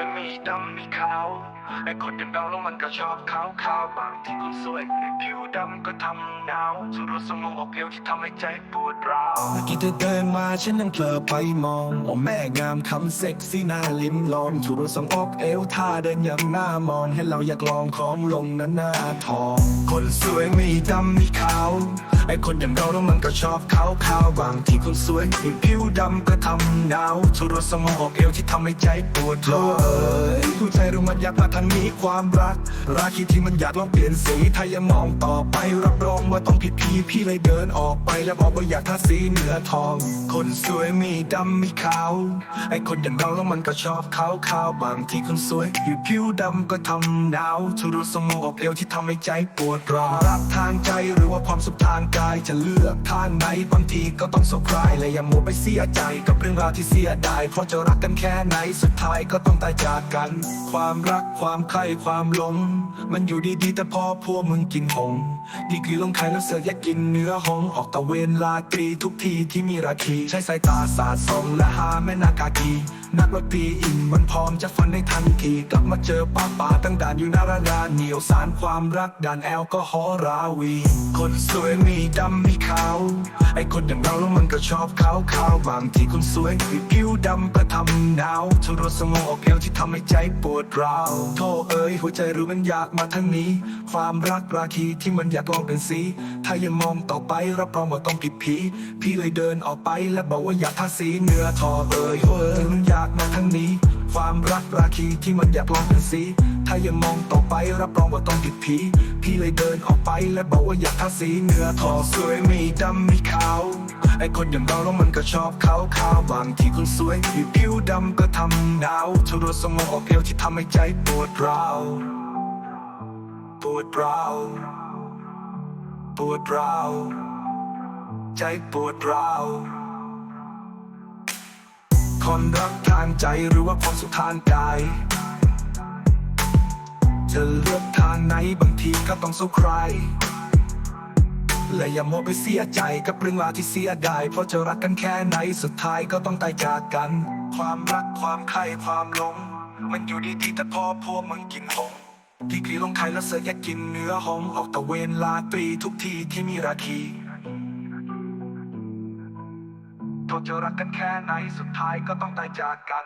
วยมีดำมีขาว ไอ้คนอย่างเราแล้วมันก็ชอบขาวขาวบางที่คนสวยผิวดำก็ทำหนาวสุดรู้สมองออกเอวที่ทำให้ใจปวดร้าวเมื่อกี้เธอเดินมาฉันยังเพลอไปมองโอ้แม่งามคำเซ็กซี่หน่าลิ้มลองถูรสมอกเอวท่าเดินอย่างหน้ามองให้เราอยากลองของลงนั้นหน้าทอง คนสวยมีดำมีขาวไอคนอย่างเราแล้วมันก็ชอบขาวขาวบางที่คนสวยมีผิวดำก็ทำหนาวถูรสมองออกเอวที่ทำให้ใจปวดร้าวเอ้ยผู้ใจรู้มันอยากมาทางนี้ความรักรักที่มันอยากลองเปลี่ยนสีถ้ายังมองต่อไปรับรองว่าต้องผิดพีพี่เลยเดินออกไปแล้วบอกว่าอยากทาสีเหนือทอง คนสวยมีดำมีขาว ไอคนอย่างเราแล้วมันก็ชอบขาวขาวบางทีคนสวยอยู่ผิวดำก็ทำหนาวทุรุสมองออกเอวที่ทำให้ใจปวดร้าวรักทางใจหรือว่าความสุขทางกายจะเลือกทางไหนบางทีก็ต้องสกรายและอย่ามัวไปเสียใจกับเรื่องราวที่เสียดายเพราะจะรักกันแค่ไหนสุดท้ายก็ต้องตายจากกัน ความรักความใคร่ความหลง มันอยู่ดีๆแต่พอพวกมึงกินหงดีกรีลงไข่แล้วเสือกอยากกินเนื้อหงออกตะเวนลาตรีทุกทีที่มีราคี ใช้สายตาสาดส่องและหาแม่นากากี นักดนตรีอินมันพร้อมจะฟันในทันที กลับมาเจอป้าป่าตั้งด่านอยู่นาร้านเหนียวสารความรักด่านแอลก็ฮอล์ราวี คนสวยมีดำมีขาว ไอ้คนอย่างเราแล้วมันก็ชอบขาวขาวบางที่คนสวยมีผิวดำก็ทำหนาวทุรสมองออกเอวที่ทำให้ใจปวดร้าวโธ่เอ้ยหัวใจรู้มันอยากมาทางนี้ ความรักราคีที่มันอยากลองเป็นสีถ้ายังมองต่อไปรับรองว่าต้องผิดผีพี่เลยเดินออกไปและบอกว่าอยากทาสีเนื้อทอเอ้ยเอ้ยมันอยากมาทางนี้ ความรักราคีที่มันอยากลองเป็นสีถ้ายังมองต่อไปรับรองว่าต้องผิดผี พี่เลยเดินออกไปและบอกว่าอยากทาสีเนื้อทอสวยมีดำมีขาวไอคนอย่างเราแล้วมันก็ชอบขาวขาวบางที่คนสวยมีผิวดำก็ทำหนาวทุรสมองออกเอวที่ทำให้ใจปวดร้าวปวดร้าวปวดร้าวใจปวดร้าว คนรักทางใจหรือว่าความสุขทางกายจะเลือกทางไหนบางทีก็ต้องสู้ใคร และอย่ามัวไปเสียใจกับเรื่องราวที่เสียดายเพราะจะรักกันแค่ไหนสุดท้ายก็ต้องตายจากกัน ความรักความใคร่ความหลง มันอยู่ดีๆแต่พอพวกมึงกินหงที่กรีลงไข่แล้วเสือกอยากกินเนื้อหงออกตะเวนลาตรีทุกทีที่มีราคี โทษจะรักกันแค่ไหนสุดท้ายก็ต้องตายจากกัน